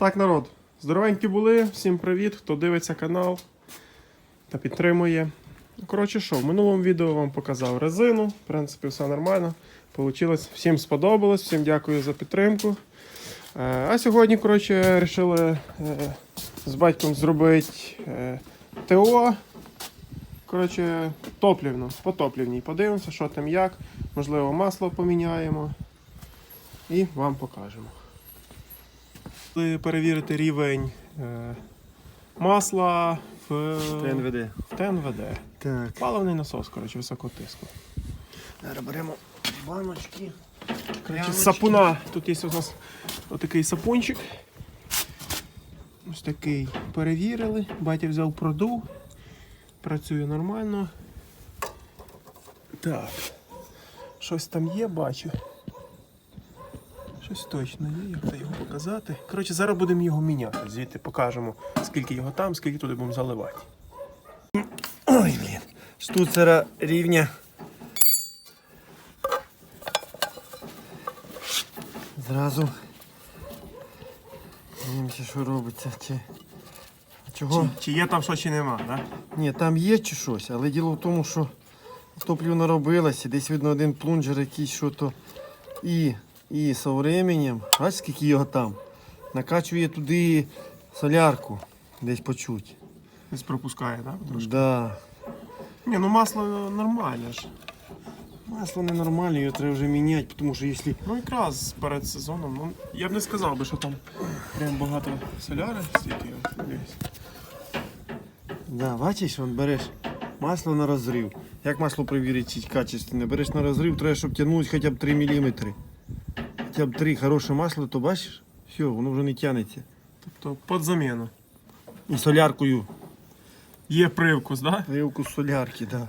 Так, народ, здоровенькі були, всім привіт, хто дивиться канал та підтримує. Коротше, що, в минулому відео вам показав резину. В принципі, все нормально. Получилось. Всім сподобалось, всім дякую за підтримку. Е, А сьогодні, коротше, вирішили е, з батьком зробити е, ТО. Коротше, топлівно, по топлівній. Подивимося, що там як. Можливо, масло поміняємо. І вам покажемо. Коли перевірити рівень е, масла в, ТНВД. в ТНВД. Так. Паливний насос, коротше, високого тиску. Зараз беремо баночки. Коротше, сапуна. Тут є у нас отакий сапунчик. Ось такий перевірили. Батя взяв продув. Працює нормально. Так. Щось там є, бачу. Щось точно є, як то його показати. Коротше, зараз будемо його міняти. Звідти покажемо, скільки його там, скільки туди будемо заливати. Ой, блін. Штуцера рівня. Зразу. Дивимося, що робиться. Чи... Чого? Чи, чи є там що, чи нема, так? Ні, там є чи щось, але діло в тому, що топлівно робилося, десь видно один плунжер якийсь що то. І, і з временем, бачиш, скільки його там, накачує туди солярку, десь почуть. Десь пропускає, так? Трошки. Да. Ні, ну масло нормальне ж. Масло ненормальне, його треба вже міняти, тому що якщо Ну якраз перед сезоном, ну я б не сказав би, що там прям багато соляри стільки. дивись. Да, бачиш, вон береш масло на розрив. Як масло перевірити качественне? Береш на розрив, треба, щоб тягнути хоча б 3 мм. Хоча б 3 хороше масло, то бачиш, все, воно вже не тягнеться. Тобто під заміну. І соляркою. Є привкус, да? Вилку солярки, да.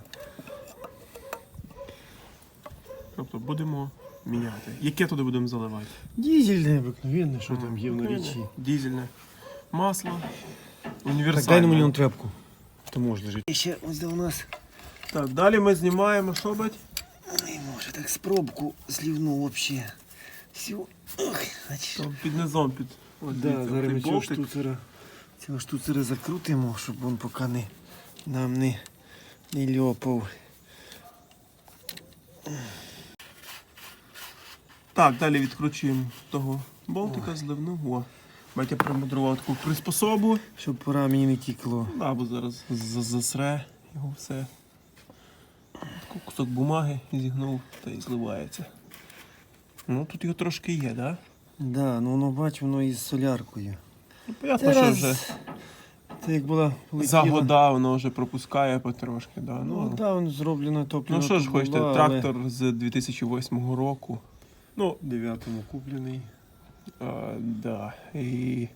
Тобто будемо міняти. Яке туди будемо заливати? Дізельне обикновенне, що там є в нарічі. Дізельне масло. Так, Універсальне. дай на мені тряпку. То може лежить. І ще ось де у нас. Так, далі ми знімаємо, що бать? Ой, може так спробку злівну взагалі. Все. Ох, значить. Там під низом, під. Да, дивіться, зараз ми цього болтик. штуцера, цього штуцера закрутимо, щоб він поки не, нам не, не льопав. Так, далі відкручуємо того болтика, зливного. Батя примудрував таку приспособу. Щоб пора мені не тікло. Да, бо зараз з- засре його все. Таку Кусок бумаги зігнув та й зливається. Ну тут його трошки є, да? Да, ну воно бач, воно із соляркою. Ну, понятно, що вже Це як була за летіла. года воно вже пропускає потрошки. Да. Ну, Ну, да, воно зроблено топлено. ну що ж хочете, але трактор з 2008 року. Ну, дев'ятому куплений. А, да. І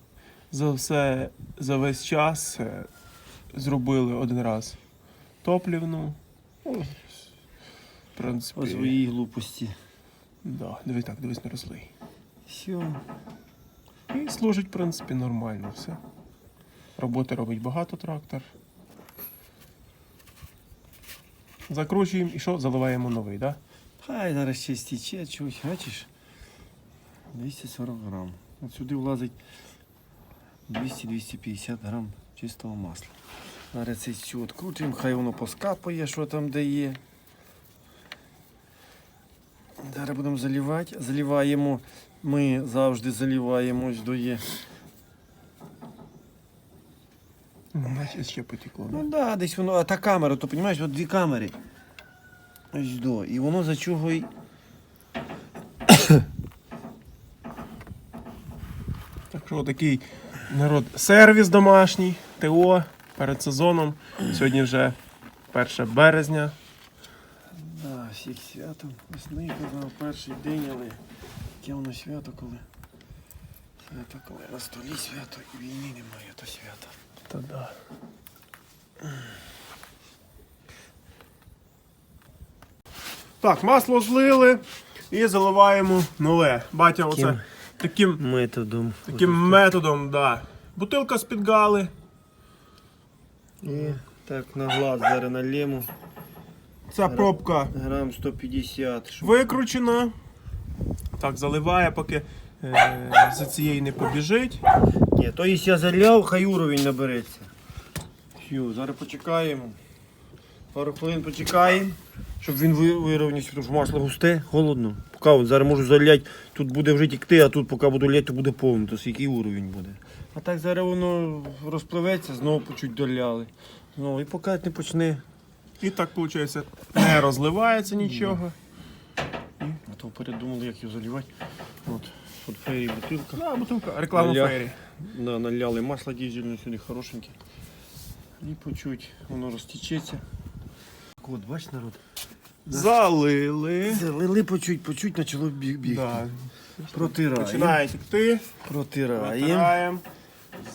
за все, за весь час е, зробили один раз топлівну. Ну, В принципі, По своїй глупості. Да. дивись так, дивись на розлий. Все. І служить, в принципі, нормально все. Роботи робить багато трактор. Закручуємо і що? Заливаємо новий, так? Да? Хай зараз ще стіче чуть, бачиш? 240 грам. От сюди влазить 200-250 грам чистого масла. Зараз це все відкрутимо, хай воно поскапає, що там де є. Зараз будемо заливати. Заливаємо. Ми завжди заливаємо ось до є. Значить, ще потекло. Ну так, да, десь воно, а та камера, то розумієш, от дві камери. Ось до. І воно за чого й. Так що такий народ сервіс домашній, ТО перед сезоном. Сьогодні вже 1 березня. Всіх святом. Весни казав перший день, але яке воно свято, коли. Свято, коли на столі свято і війни немає, то свято. Та да. Так, масло злили і заливаємо нове. Батя, оце таким, Методом. таким методом, да. Бутилка з-під гали. І так на глаз зараз налємо. Ця пробка Грам 150. щоб викручена. Так, заливає, поки е, за цієї не побіжить. Ні, то якщо я заляв, хай уровень набереться. Фью, зараз почекаємо. Пару хвилин почекаємо, щоб він ви- вирівнявся, тому що масло густе, холодно. Поки от зараз можу заляти, тут буде вже тікти, а тут поки буду ляти, то буде повно, то який уровень буде. А так зараз воно розпливеться, знову по чуть доляли. Знову, і поки не почне. І так, виходить, не розливається нічого. А то вперед думали, як його заливати. От, от фейрі бутилка. Да, бутилка, реклама Наля- фейрі. На, наляли масло дизельне сюди хорошеньке. І по чуть воно розтічеться. Так От, бач, народ. Залили. Залили по чуть, по чуть почало біг бігти. Да. Протираємо. Починає тікти. Протираємо. Протираємо.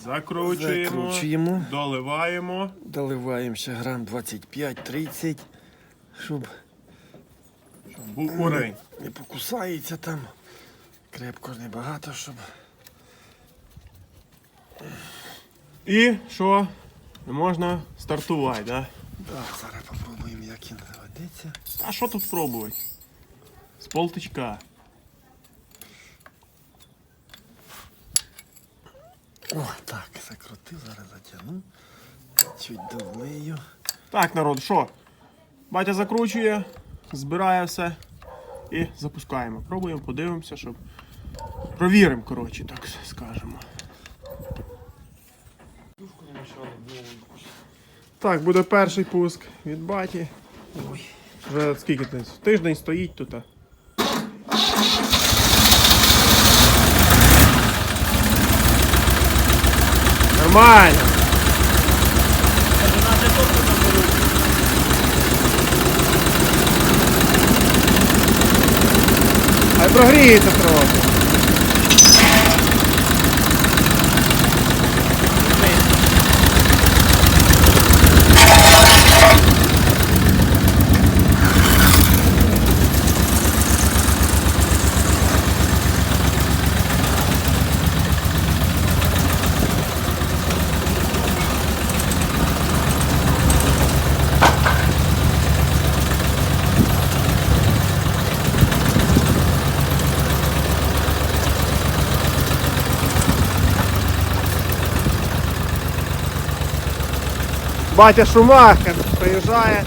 Закручуємо. Закручуємо. Доливаємо. Доливаємо ще грам 25-30, щоб Був уровень. не покусається там. Крепко небагато, щоб. І що? Можна стартувати, да? Так, зараз попробуємо, як він заведеться. А що тут пробувати? З полтичка. О, так, закрутив, зараз затягну. Чуть долию. Так, народ, що? Батя закручує, збирає все і запускаємо. Пробуємо, подивимося, щоб. Провіримо, коротше, так скажемо. Так, буде перший пуск від баті. Вже скільки ти? Тиждень стоїть тут. Нормально. Хай прогріється трохи. Батя Шумахер приїжджає.